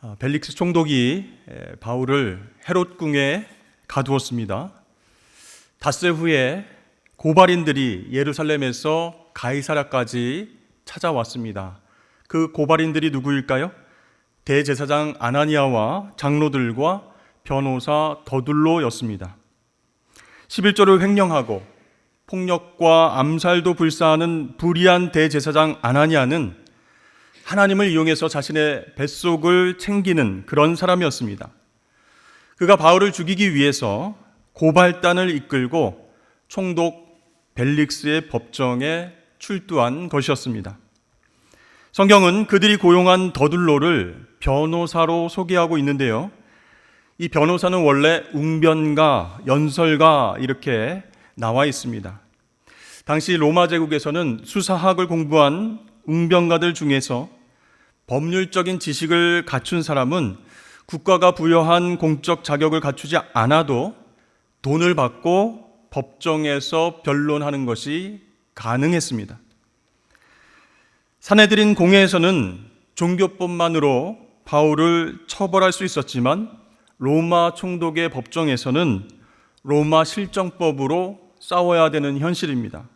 아, 벨릭스 총독이 에, 바울을 헤롯궁에 가두었습니다. 닷새 후에 고발인들이 예루살렘에서 가이사라까지 찾아왔습니다. 그 고발인들이 누구일까요? 대제사장 아나니아와 장로들과 변호사 더둘로였습니다. 11조를 횡령하고 폭력과 암살도 불사하는 불의한 대제사장 아나니아는 하나님을 이용해서 자신의 뱃속을 챙기는 그런 사람이었습니다. 그가 바울을 죽이기 위해서 고발단을 이끌고 총독 벨릭스의 법정에 출두한 것이었습니다. 성경은 그들이 고용한 더둘로를 변호사로 소개하고 있는데요. 이 변호사는 원래 웅변가, 연설가 이렇게 나와 있습니다. 당시 로마 제국에서는 수사학을 공부한 웅변가들 중에서 법률적인 지식을 갖춘 사람은 국가가 부여한 공적 자격을 갖추지 않아도 돈을 받고 법정에서 변론하는 것이 가능했습니다. 사내들인 공회에서는 종교법만으로 바울을 처벌할 수 있었지만 로마 총독의 법정에서는 로마 실정법으로 싸워야 되는 현실입니다.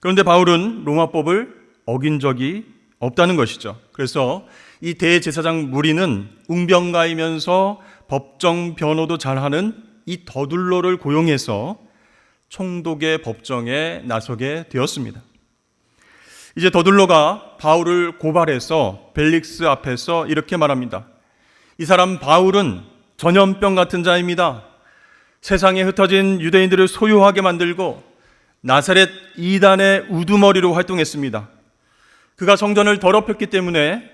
그런데 바울은 로마법을 어긴 적이 없다는 것이죠. 그래서 이 대제사장 무리는 웅병가이면서 법정 변호도 잘하는 이 더둘로를 고용해서 총독의 법정에 나서게 되었습니다. 이제 더둘로가 바울을 고발해서 벨릭스 앞에서 이렇게 말합니다. 이 사람 바울은 전염병 같은 자입니다. 세상에 흩어진 유대인들을 소유하게 만들고 나사렛 이단의 우두머리로 활동했습니다. 그가 성전을 더럽혔기 때문에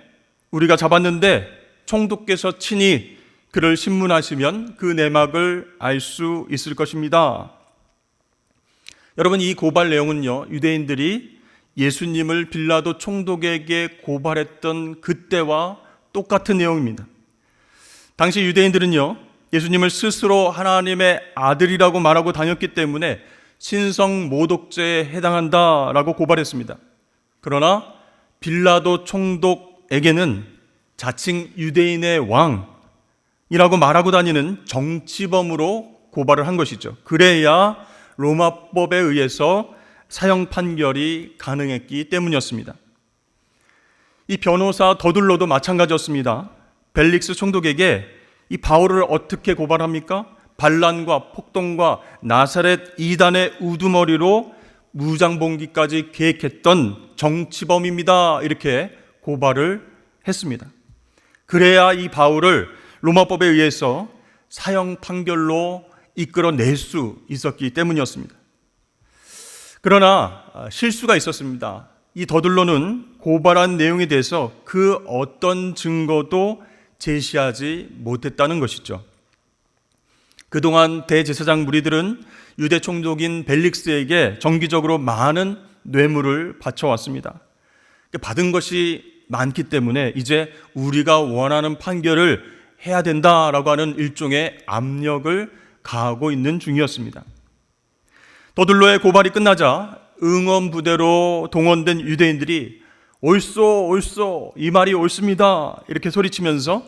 우리가 잡았는데 총독께서 친히 그를 신문하시면 그 내막을 알 수 있을 것입니다. 여러분 이 고발 내용은요 유대인들이 예수님을 빌라도 총독에게 고발했던 그때와 똑같은 내용입니다. 당시 유대인들은요 예수님을 스스로 하나님의 아들이라고 말하고 다녔기 때문에 신성 모독죄에 해당한다라고 고발했습니다. 그러나 빌라도 총독에게는 자칭 유대인의 왕이라고 말하고 다니는 정치범으로 고발을 한 것이죠. 그래야 로마법에 의해서 사형 판결이 가능했기 때문이었습니다. 이 변호사 더둘로도 마찬가지였습니다. 벨릭스 총독에게 이 바울을 어떻게 고발합니까? 반란과 폭동과 나사렛 이단의 우두머리로 무장봉기까지 계획했던 정치범입니다. 이렇게 고발을 했습니다. 그래야 이 바울을 로마법에 의해서 사형 판결로 이끌어낼 수 있었기 때문이었습니다. 그러나 실수가 있었습니다. 이 더들로는 고발한 내용에 대해서 그 어떤 증거도 제시하지 못했다는 것이죠. 그동안 대제사장 무리들은 유대 총독인 벨릭스에게 정기적으로 많은 뇌물을 바쳐왔습니다. 받은 것이 많기 때문에 이제 우리가 원하는 판결을 해야 된다라고 하는 일종의 압력을 가하고 있는 중이었습니다. 더들로의 고발이 끝나자 응원 부대로 동원된 유대인들이 옳소 옳소 이 말이 옳습니다 이렇게 소리치면서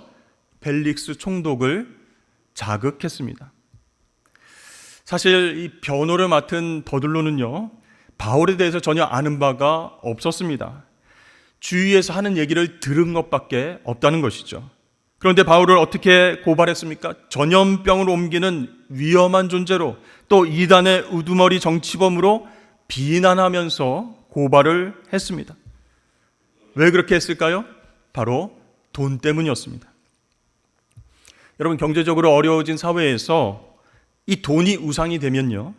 벨릭스 총독을 자극했습니다. 사실 이 변호를 맡은 더들로는요 바울에 대해서 전혀 아는 바가 없었습니다. 주위에서 하는 얘기를 들은 것밖에 없다는 것이죠. 그런데 바울을 어떻게 고발했습니까? 전염병을 옮기는 위험한 존재로 또 이단의 우두머리 정치범으로 비난하면서 고발을 했습니다. 왜 그렇게 했을까요? 바로 돈 때문이었습니다. 여러분 경제적으로 어려워진 사회에서 이 돈이 우상이 되면요.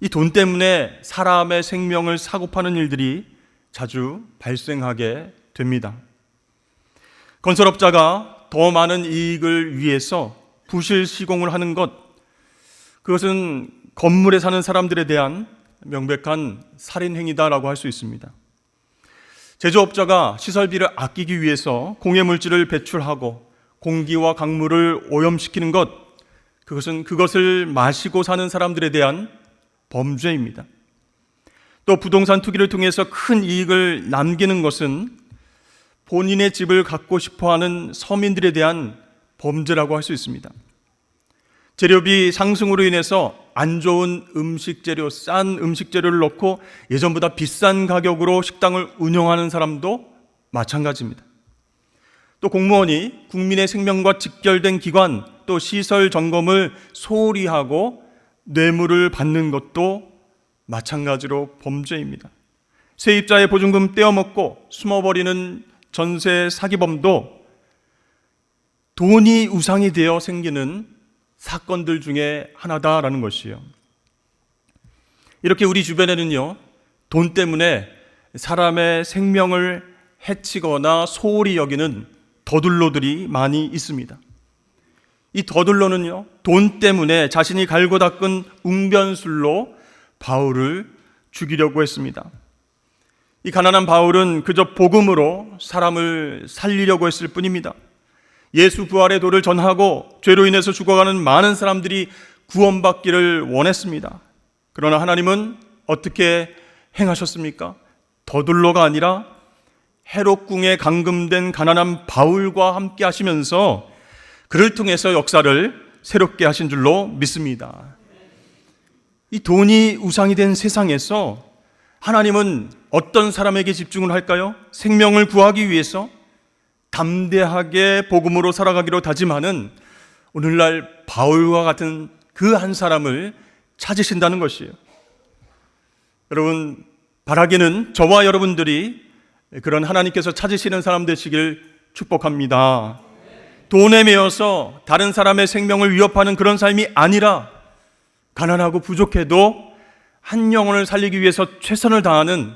이 돈 때문에 사람의 생명을 사고 파는 일들이 자주 발생하게 됩니다. 건설업자가 더 많은 이익을 위해서 부실 시공을 하는 것, 그것은 건물에 사는 사람들에 대한 명백한 살인행위다라고 할 수 있습니다. 제조업자가 시설비를 아끼기 위해서 공해물질을 배출하고 공기와 강물을 오염시키는 것, 그것은 그것을 마시고 사는 사람들에 대한 범죄입니다. 또 부동산 투기를 통해서 큰 이익을 남기는 것은 본인의 집을 갖고 싶어 하는 서민들에 대한 범죄라고 할 수 있습니다. 재료비 상승으로 인해서 안 좋은 음식 재료, 싼 음식 재료를 넣고 예전보다 비싼 가격으로 식당을 운영하는 사람도 마찬가지입니다. 또 공무원이 국민의 생명과 직결된 기관 또 시설 점검을 소홀히 하고 뇌물을 받는 것도 마찬가지로 범죄입니다. 세입자의 보증금 떼어먹고 숨어버리는 전세 사기범도 돈이 우상이 되어 생기는 사건들 중에 하나다라는 것이요. 이렇게 우리 주변에는요, 돈 때문에 사람의 생명을 해치거나 소홀히 여기는 더둘로들이 많이 있습니다. 이 더둘로는요, 돈 때문에 자신이 갈고 닦은 웅변술로 바울을 죽이려고 했습니다. 이 가난한 바울은 그저 복음으로 사람을 살리려고 했을 뿐입니다. 예수 부활의 도를 전하고 죄로 인해서 죽어가는 많은 사람들이 구원받기를 원했습니다. 그러나 하나님은 어떻게 행하셨습니까? 더둘로가 아니라 헤롯궁에 감금된 가난한 바울과 함께 하시면서 그를 통해서 역사를 새롭게 하신 줄로 믿습니다. 이 돈이 우상이 된 세상에서 하나님은 어떤 사람에게 집중을 할까요? 생명을 구하기 위해서 담대하게 복음으로 살아가기로 다짐하는 오늘날 바울과 같은 그 한 사람을 찾으신다는 것이에요. 여러분, 바라기는 저와 여러분들이 그런 하나님께서 찾으시는 사람 되시길 축복합니다. 돈에 매여서 다른 사람의 생명을 위협하는 그런 삶이 아니라 가난하고 부족해도 한 영혼을 살리기 위해서 최선을 다하는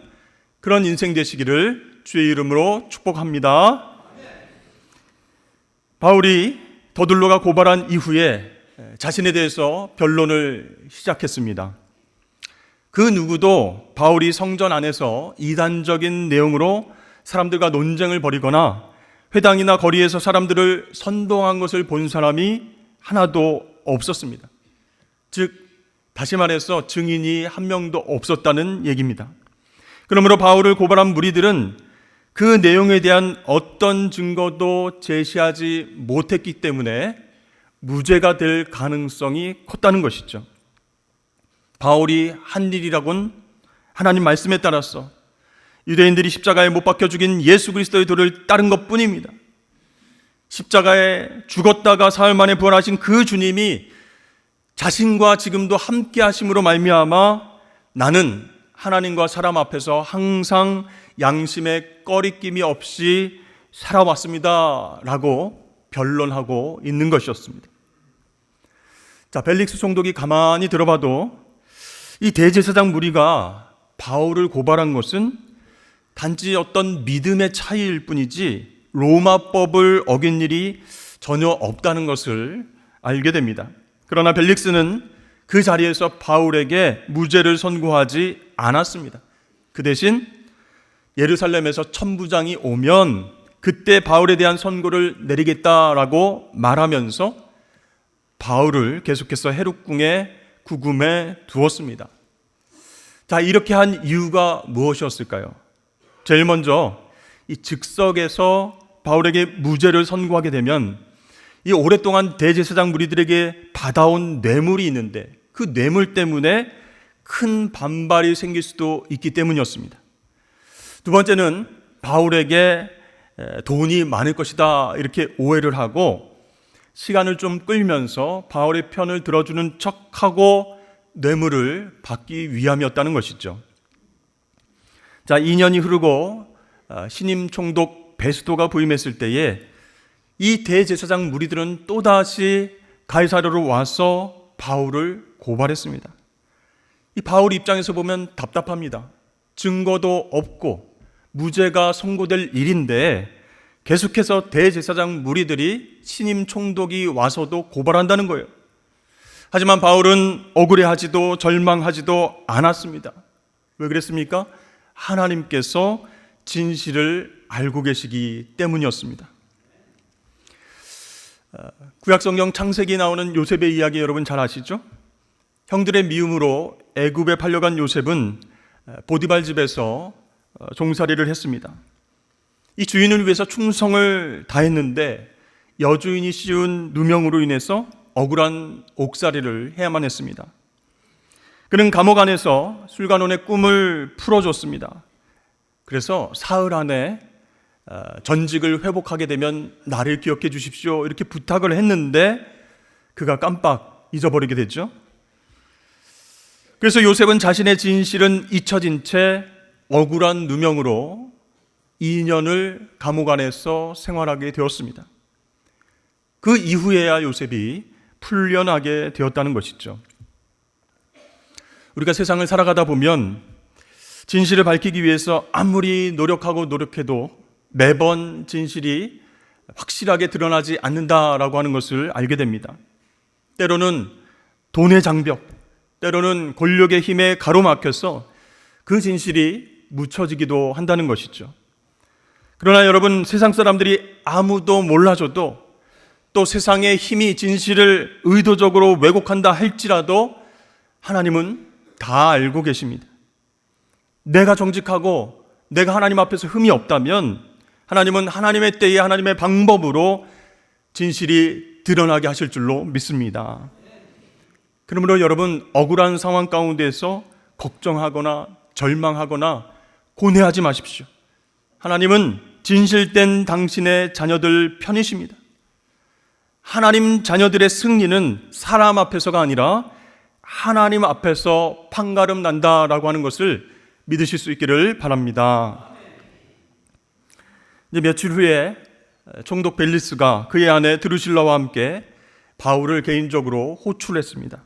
그런 인생 되시기를 주의 이름으로 축복합니다. 바울이 더둘로가 고발한 이후에 자신에 대해서 변론을 시작했습니다. 그 누구도 바울이 성전 안에서 이단적인 내용으로 사람들과 논쟁을 벌이거나 회당이나 거리에서 사람들을 선동한 것을 본 사람이 하나도 없었습니다. 즉, 다시 말해서 증인이 한 명도 없었다는 얘기입니다. 그러므로 바울을 고발한 무리들은 그 내용에 대한 어떤 증거도 제시하지 못했기 때문에 무죄가 될 가능성이 컸다는 것이죠. 바울이 한 일이라곤 하나님 말씀에 따라서 유대인들이 십자가에 못 박혀 죽인 예수 그리스도의 도를 따른 것 뿐입니다. 십자가에 죽었다가 사흘 만에 부활하신 그 주님이 자신과 지금도 함께 하심으로 말미암아 나는 하나님과 사람 앞에서 항상 양심의 꺼리낌이 없이 살아왔습니다라고 변론하고 있는 것이었습니다. 자, 벨릭스 총독이 가만히 들어봐도 이 대제사장 무리가 바울을 고발한 것은 단지 어떤 믿음의 차이일 뿐이지 로마법을 어긴 일이 전혀 없다는 것을 알게 됩니다. 그러나 벨릭스는 그 자리에서 바울에게 무죄를 선고하지 않았습니다. 그 대신 예루살렘에서 천부장이 오면 그때 바울에 대한 선고를 내리겠다라고 말하면서 바울을 계속해서 헤룩궁에 구금해 두었습니다. 자, 이렇게 한 이유가 무엇이었을까요? 제일 먼저 이 즉석에서 바울에게 무죄를 선고하게 되면 이 오랫동안 대제사장 무리들에게 받아온 뇌물이 있는데 그 뇌물 때문에 큰 반발이 생길 수도 있기 때문이었습니다. 두 번째는 바울에게 돈이 많을 것이다 이렇게 오해를 하고 시간을 좀 끌면서 바울의 편을 들어주는 척하고 뇌물을 받기 위함이었다는 것이죠. 자, 2년이 흐르고 아, 신임 총독 베스도가 부임했을 때에 이 대제사장 무리들은 또다시 가이사르로 와서 바울을 고발했습니다. 이 바울 입장에서 보면 답답합니다. 증거도 없고 무죄가 선고될 일인데 계속해서 대제사장 무리들이 신임 총독이 와서도 고발한다는 거예요. 하지만 바울은 억울해하지도 절망하지도 않았습니다. 왜 그랬습니까? 하나님께서 진실을 알고 계시기 때문이었습니다. 어, 구약성경 창세기 나오는 요셉의 이야기 여러분 잘 아시죠? 형들의 미움으로 애굽에 팔려간 요셉은 보디발 집에서 어, 종살이를 했습니다. 이 주인을 위해서 충성을 다했는데 여주인이 씌운 누명으로 인해서 억울한 옥살이를 해야만 했습니다. 그는 감옥 안에서 술관원의 꿈을 풀어줬습니다. 그래서 사흘 안에 어, 전직을 회복하게 되면 나를 기억해 주십시오. 이렇게 부탁을 했는데 그가 깜빡 잊어버리게 됐죠. 그래서 요셉은 자신의 진실은 잊혀진 채 억울한 누명으로 2년을 감옥 안에서 생활하게 되었습니다. 그 이후에야 요셉이 풀려나게 되었다는 것이죠. 우리가 세상을 살아가다 보면 진실을 밝히기 위해서 아무리 노력하고 노력해도 매번 진실이 확실하게 드러나지 않는다라고 하는 것을 알게 됩니다. 때로는 돈의 장벽, 때로는 권력의 힘에 가로막혀서 그 진실이 묻혀지기도 한다는 것이죠. 그러나 여러분, 세상 사람들이 아무도 몰라줘도 또 세상의 힘이 진실을 의도적으로 왜곡한다 할지라도 하나님은 다 알고 계십니다. 내가 정직하고 내가 하나님 앞에서 흠이 없다면 하나님은 하나님의 때에 하나님의 방법으로 진실이 드러나게 하실 줄로 믿습니다. 그러므로 여러분 억울한 상황 가운데서 걱정하거나 절망하거나 고뇌하지 마십시오. 하나님은 진실된 당신의 자녀들 편이십니다. 하나님 자녀들의 승리는 사람 앞에서가 아니라 하나님 앞에서 판가름 난다라고 하는 것을 믿으실 수 있기를 바랍니다. 이제 며칠 후에 총독 벨리스가 그의 아내 드루실라와 함께 바울을 개인적으로 호출했습니다.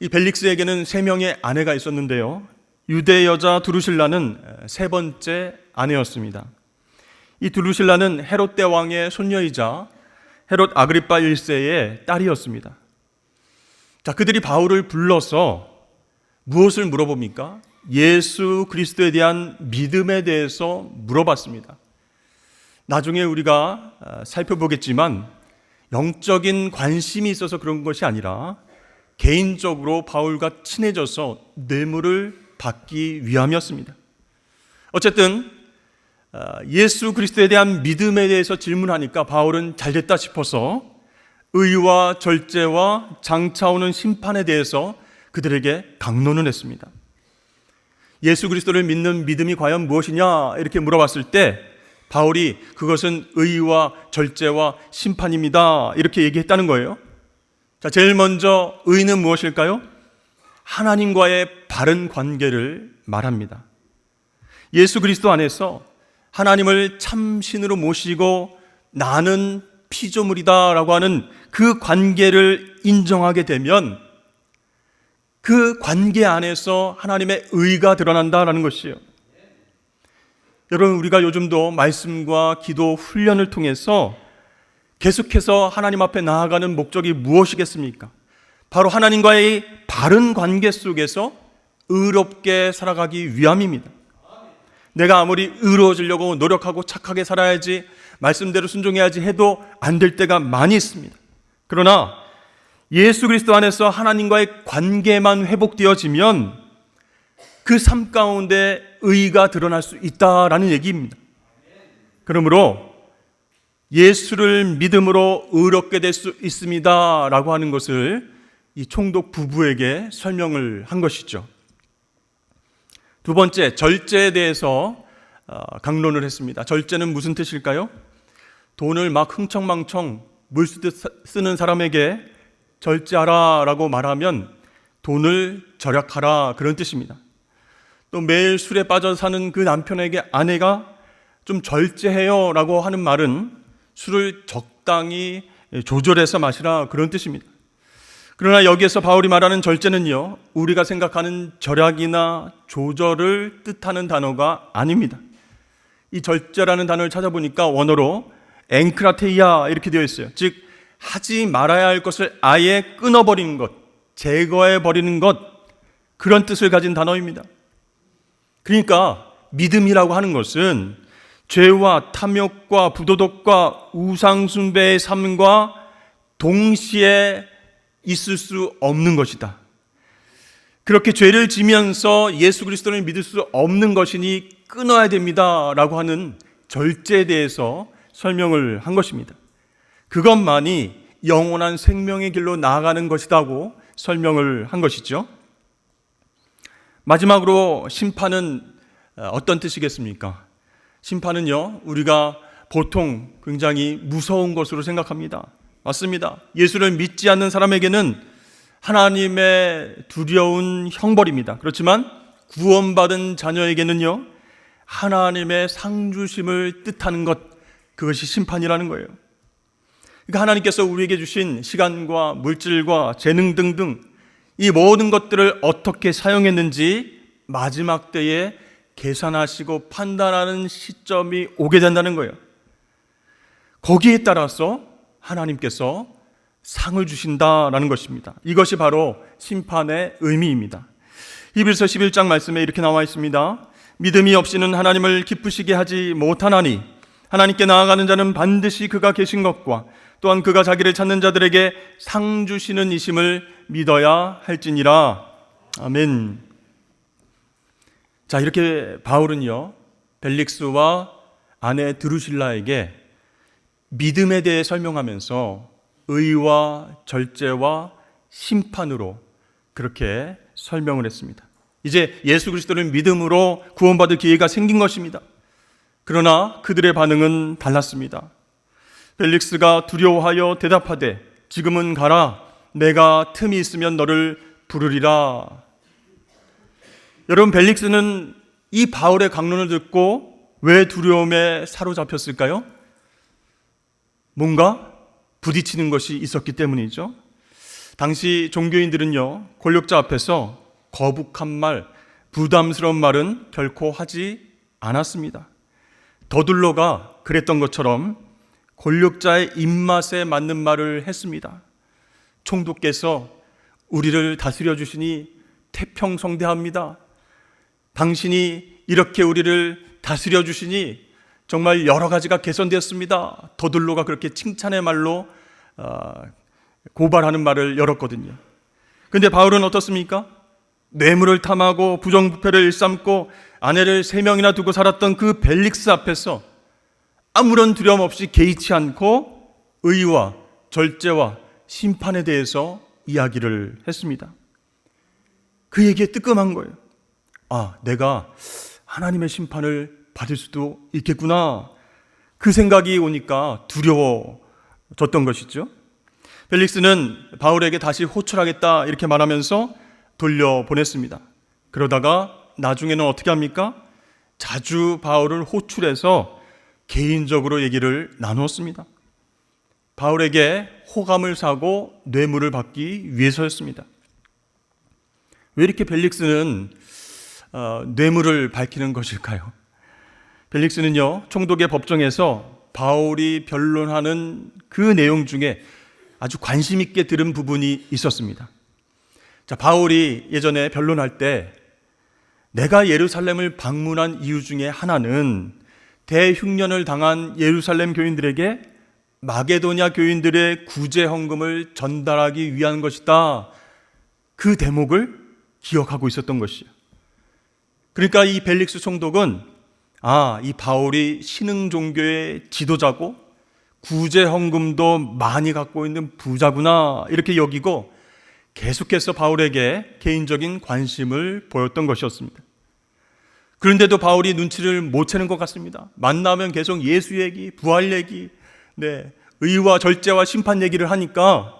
이 벨릭스에게는 세 명의 아내가 있었는데요. 유대 여자 두루실라는 세 번째 아내였습니다. 이 두루실라는 헤롯 대왕의 손녀이자 헤롯 아그리파 1세의 딸이었습니다. 자, 그들이 바울을 불러서 무엇을 물어봅니까? 예수 그리스도에 대한 믿음에 대해서 물어봤습니다. 나중에 우리가 아, 살펴보겠지만 영적인 관심이 있어서 그런 것이 아니라 개인적으로 바울과 친해져서 뇌물을 받기 위함이었습니다. 어쨌든 아, 예수 그리스도에 대한 믿음에 대해서 질문하니까 바울은 잘 됐다 싶어서 의와 절제와 장차오는 심판에 대해서 그들에게 강론을 했습니다. 예수 그리스도를 믿는 믿음이 과연 무엇이냐 이렇게 물어봤을 때 바울이 그것은 의와 절제와 심판입니다. 이렇게 얘기했다는 거예요. 자, 제일 먼저 의는 무엇일까요? 하나님과의 바른 관계를 말합니다. 예수 그리스도 안에서 하나님을 참신으로 모시고 나는 피조물이다라고 하는 그 관계를 인정하게 되면 그 관계 안에서 하나님의 의가 드러난다라는 것이에요. 여러분, 우리가 요즘도 말씀과 기도 훈련을 통해서 계속해서 하나님 앞에 나아가는 목적이 무엇이겠습니까? 바로 하나님과의 바른 관계 속에서 의롭게 살아가기 위함입니다. 내가 아무리 의로워지려고 노력하고 착하게 살아야지, 말씀대로 순종해야지 해도 안 될 때가 많이 있습니다. 그러나 예수 그리스도 안에서 하나님과의 관계만 회복되어지면 그 삶 가운데 의가 드러날 수 있다라는 얘기입니다. 그러므로 예수를 믿음으로 의롭게 될 수 있습니다라고 하는 것을 이 총독 부부에게 설명을 한 것이죠. 두 번째, 절제에 대해서 어, 강론을 했습니다. 절제는 무슨 뜻일까요? 돈을 막 흥청망청 물 쓰듯 쓰는 사람에게 절제하라 라고 말하면 돈을 절약하라 그런 뜻입니다. 또 매일 술에 빠져 사는 그 남편에게 아내가 좀 절제해요 라고 하는 말은 술을 적당히 조절해서 마시라 그런 뜻입니다. 그러나 여기에서 바울이 말하는 절제는요, 우리가 생각하는 절약이나 조절을 뜻하는 단어가 아닙니다. 이 절제라는 단어를 찾아보니까 원어로 앵크라테이아 이렇게 되어 있어요. 즉, 하지 말아야 할 것을 아예 끊어버리는 것, 제거해버리는 것, 그런 뜻을 가진 단어입니다. 그러니까 믿음이라고 하는 것은 죄와 탐욕과 부도덕과 우상숭배의 삶과 동시에 있을 수 없는 것이다. 그렇게 죄를 지면서 예수 그리스도를 믿을 수 없는 것이니 끊어야 됩니다. 라고 하는 절제에 대해서 설명을 한 것입니다. 그것만이 영원한 생명의 길로 나아가는 것이라고 설명을 한 것이죠. 마지막으로 심판은 어떤 뜻이겠습니까? 심판은요, 우리가 보통 굉장히 무서운 것으로 생각합니다. 맞습니다. 예수를 믿지 않는 사람에게는 하나님의 두려운 형벌입니다. 그렇지만 구원받은 자녀에게는요, 하나님의 상주심을 뜻하는 것, 그것이 심판이라는 거예요. 그러니까 하나님께서 우리에게 주신 시간과 물질과 재능 등등 이 모든 것들을 어떻게 사용했는지 마지막 때에 계산하시고 판단하는 시점이 오게 된다는 거예요. 거기에 따라서 하나님께서 상을 주신다라는 것입니다. 이것이 바로 심판의 의미입니다. 히브리서 11장 말씀에 이렇게 나와 있습니다. 믿음이 없이는 하나님을 기쁘시게 하지 못하나니 하나님께 나아가는 자는 반드시 그가 계신 것과 또한 그가 자기를 찾는 자들에게 상 주시는 이심을 믿어야 할지니라. 아멘. 자, 이렇게 바울은요, 벨릭스와 아내 드루실라에게 믿음에 대해 설명하면서 의와 절제와 심판으로 그렇게 설명을 했습니다. 이제 예수 그리스도를 믿음으로 구원받을 기회가 생긴 것입니다. 그러나 그들의 반응은 달랐습니다. 벨릭스가 두려워하여 대답하되 지금은 가라 내가 틈이 있으면 너를 부르리라. 여러분 벨릭스는 이 바울의 강론을 듣고 왜 두려움에 사로잡혔을까요? 뭔가 부딪히는 것이 있었기 때문이죠. 당시 종교인들은요, 권력자 앞에서 거북한 말, 부담스러운 말은 결코 하지 않았습니다. 더둘러가 그랬던 것처럼 권력자의 입맛에 맞는 말을 했습니다. 총독께서 우리를 다스려 주시니 태평성대합니다. 당신이 이렇게 우리를 다스려 주시니 정말 여러 가지가 개선되었습니다. 더들로가 그렇게 칭찬의 말로 어, 고발하는 말을 열었거든요. 근데 바울은 어떻습니까? 뇌물을 탐하고 부정부패를 일삼고 아내를 세 명이나 두고 살았던 그 벨릭스 앞에서 아무런 두려움 없이 개의치 않고 의와 절제와 심판에 대해서 이야기를 했습니다. 그에게 뜨끔한 거예요. 아, 내가 하나님의 심판을 받을 수도 있겠구나. 그 생각이 오니까 두려워졌던 것이죠. 벨릭스는 바울에게 다시 호출하겠다 이렇게 말하면서 돌려보냈습니다. 그러다가 나중에는 어떻게 합니까? 자주 바울을 호출해서 개인적으로 얘기를 나누었습니다. 바울에게 호감을 사고 뇌물을 받기 위해서였습니다. 왜 이렇게 벨릭스는 어, 뇌물을 밝히는 것일까요? 벨릭스는요, 총독의 법정에서 바울이 변론하는 그 내용 중에 아주 관심 있게 들은 부분이 있었습니다. 자, 바울이 예전에 변론할 때 내가 예루살렘을 방문한 이유 중에 하나는 대흉년을 당한 예루살렘 교인들에게 마게도냐 교인들의 구제 헌금을 전달하기 위한 것이다. 그 대목을 기억하고 있었던 것이요. 그러니까 이 벨릭스 총독은 아, 이 바울이 신흥 종교의 지도자고 구제 헌금도 많이 갖고 있는 부자구나 이렇게 여기고 계속해서 바울에게 개인적인 관심을 보였던 것이었습니다. 그런데도 바울이 눈치를 못 채는 것 같습니다. 만나면 계속 예수 얘기, 부활 얘기, 네, 의와 절제와 심판 얘기를 하니까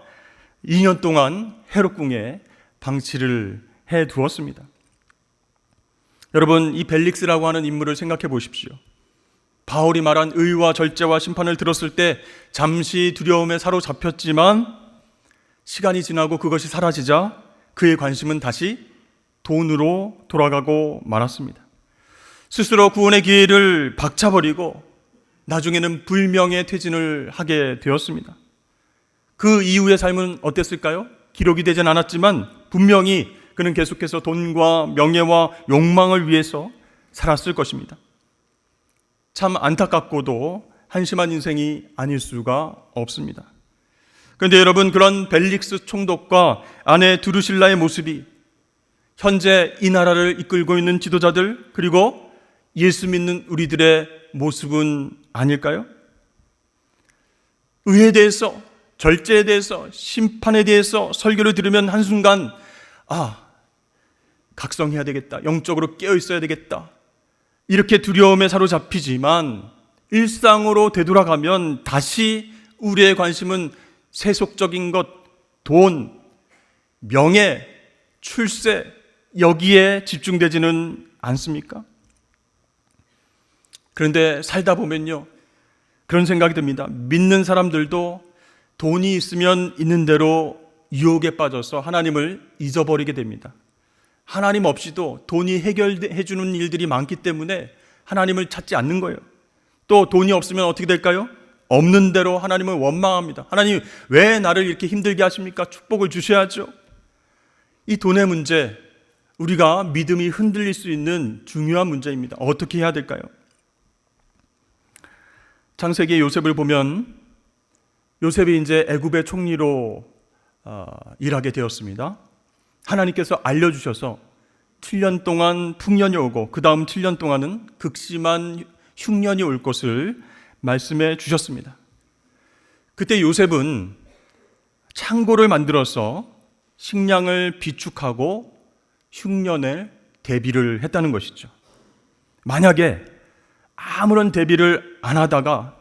2년 동안 헤롯궁에 방치를 해 두었습니다. 여러분, 이 벨릭스라고 하는 인물을 생각해 보십시오. 바울이 말한 의와 절제와 심판을 들었을 때 잠시 두려움에 사로잡혔지만 시간이 지나고 그것이 사라지자 그의 관심은 다시 돈으로 돌아가고 말았습니다. 스스로 구원의 기회를 박차버리고 나중에는 불명예 퇴진을 하게 되었습니다. 그 이후의 삶은 어땠을까요? 기록이 되진 않았지만 분명히 그는 계속해서 돈과 명예와 욕망을 위해서 살았을 것입니다. 참 안타깝고도 한심한 인생이 아닐 수가 없습니다. 그런데 여러분 그런 벨릭스 총독과 아내 두루실라의 모습이 현재 이 나라를 이끌고 있는 지도자들 그리고 예수 믿는 우리들의 모습은 아닐까요? 의에 대해서, 절제에 대해서, 심판에 대해서 설교를 들으면 한순간, 아, 각성해야 되겠다. 영적으로 깨어 있어야 되겠다. 이렇게 두려움에 사로잡히지만 일상으로 되돌아가면 다시 우리의 관심은 세속적인 것, 돈, 명예, 출세, 여기에 집중되지는 않습니까? 그런데 살다 보면요. 그런 생각이 듭니다. 믿는 사람들도 돈이 있으면 있는 대로 유혹에 빠져서 하나님을 잊어버리게 됩니다. 하나님 없이도 돈이 해결해 주는 일들이 많기 때문에 하나님을 찾지 않는 거예요. 또 돈이 없으면 어떻게 될까요? 없는 대로 하나님을 원망합니다. 하나님 왜 나를 이렇게 힘들게 하십니까? 축복을 주셔야죠. 이 돈의 문제, 우리가 믿음이 흔들릴 수 있는 중요한 문제입니다. 어떻게 해야 될까요? 창세기 요셉을 보면 요셉이 이제 애굽의 총리로 어, 일하게 되었습니다. 하나님께서 알려주셔서 7년 동안 풍년이 오고 그 다음 7년 동안은 극심한 흉년이 올 것을 말씀해 주셨습니다. 그때 요셉은 창고를 만들어서 식량을 비축하고 흉년에 대비를 했다는 것이죠. 만약에 아무런 대비를 안 하다가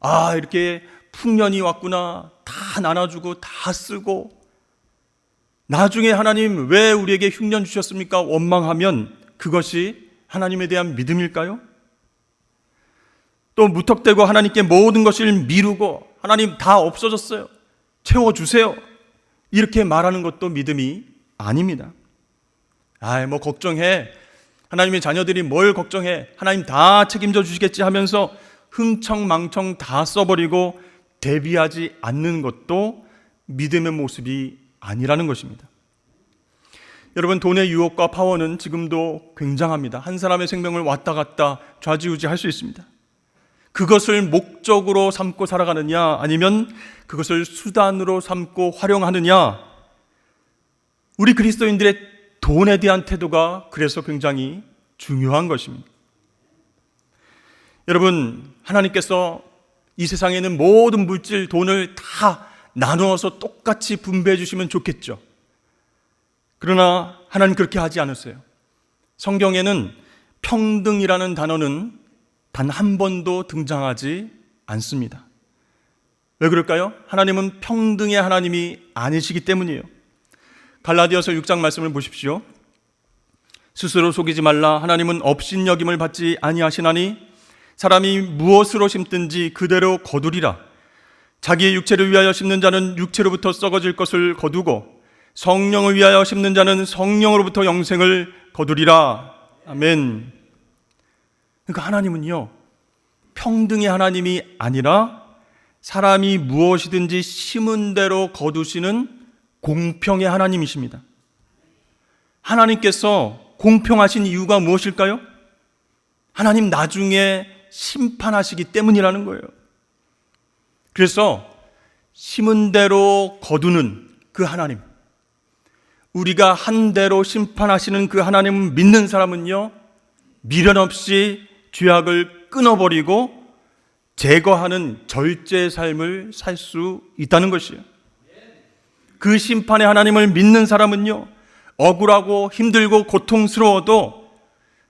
아 이렇게 풍년이 왔구나 다 나눠주고 다 쓰고 나중에 하나님 왜 우리에게 흉년 주셨습니까? 원망하면 그것이 하나님에 대한 믿음일까요? 또 무턱대고 하나님께 모든 것을 미루고 하나님 다 없어졌어요. 채워주세요. 이렇게 말하는 것도 믿음이 아닙니다. 아, 뭐 걱정해. 하나님의 자녀들이 뭘 걱정해. 하나님 다 책임져 주시겠지 하면서 흥청망청 다 써버리고 대비하지 않는 것도 믿음의 모습이 아니라는 것입니다. 여러분, 돈의 유혹과 파워는 지금도 굉장합니다. 한 사람의 생명을 왔다 갔다 좌지우지 할 수 있습니다. 그것을 목적으로 삼고 살아가느냐, 아니면 그것을 수단으로 삼고 활용하느냐, 우리 그리스도인들의 돈에 대한 태도가 그래서 굉장히 중요한 것입니다. 여러분, 하나님께서 이 세상에는 모든 물질, 돈을 다 나누어서 똑같이 분배해 주시면 좋겠죠. 그러나 하나님 그렇게 하지 않으세요. 성경에는 평등이라는 단어는 단 한 번도 등장하지 않습니다. 왜 그럴까요? 하나님은 평등의 하나님이 아니시기 때문이에요. 갈라디아서 6장 말씀을 보십시오. 스스로 속이지 말라 하나님은 업신여김을 받지 아니하시나니 사람이 무엇으로 심든지 그대로 거두리라. 자기의 육체를 위하여 심는 자는 육체로부터 썩어질 것을 거두고 성령을 위하여 심는 자는 성령으로부터 영생을 거두리라. 아멘. 그러니까 하나님은요, 평등의 하나님이 아니라 사람이 무엇이든지 심은 대로 거두시는 공평의 하나님이십니다. 하나님께서 공평하신 이유가 무엇일까요? 하나님 나중에 심판하시기 때문이라는 거예요. 그래서 심은 대로 거두는 그 하나님, 우리가 한 대로 심판하시는 그 하나님을 믿는 사람은요, 미련 없이 죄악을 끊어버리고 제거하는 절제의 삶을 살 수 있다는 것이에요. 그 심판의 하나님을 믿는 사람은요, 억울하고 힘들고 고통스러워도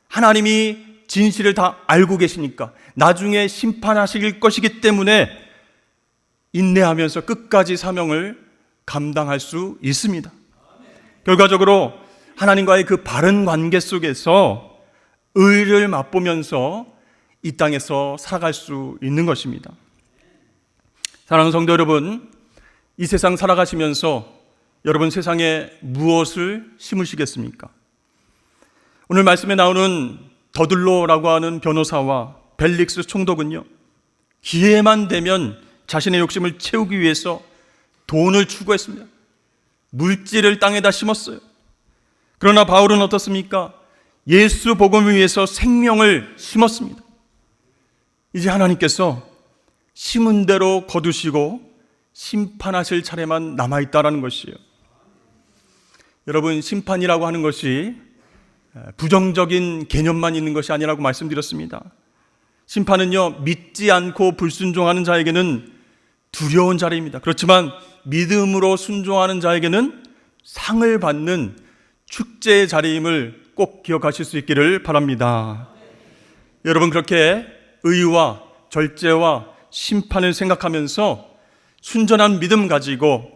하나님이 진실을 다 알고 계시니까 나중에 심판하실 것이기 때문에 인내하면서 끝까지 사명을 감당할 수 있습니다. 결과적으로 하나님과의 그 바른 관계 속에서 의를 맛보면서 이 땅에서 살아갈 수 있는 것입니다. 사랑하는 성도 여러분, 이 세상 살아가시면서 여러분 세상에 무엇을 심으시겠습니까? 오늘 말씀에 나오는 더들로라고 하는 변호사와 벨릭스 총독은요, 기회만 되면 자신의 욕심을 채우기 위해서 돈을 추구했습니다. 물질을 땅에다 심었어요. 그러나 바울은 어떻습니까? 예수 복음을 위해서 생명을 심었습니다. 이제 하나님께서 심은 대로 거두시고 심판하실 차례만 남아 있다라는 것이에요. 여러분, 심판이라고 하는 것이 부정적인 개념만 있는 것이 아니라고 말씀드렸습니다. 심판은요, 믿지 않고 불순종하는 자에게는 두려운 자리입니다. 그렇지만 믿음으로 순종하는 자에게는 상을 받는 축제의 자리임을 꼭 기억하실 수 있기를 바랍니다. 여러분 그렇게 의와 절제와 심판을 생각하면서 순전한 믿음 가지고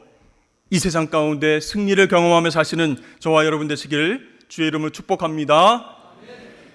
이 세상 가운데 승리를 경험하며 사시는 저와 여러분 되시기를 주의 이름으로 축복합니다.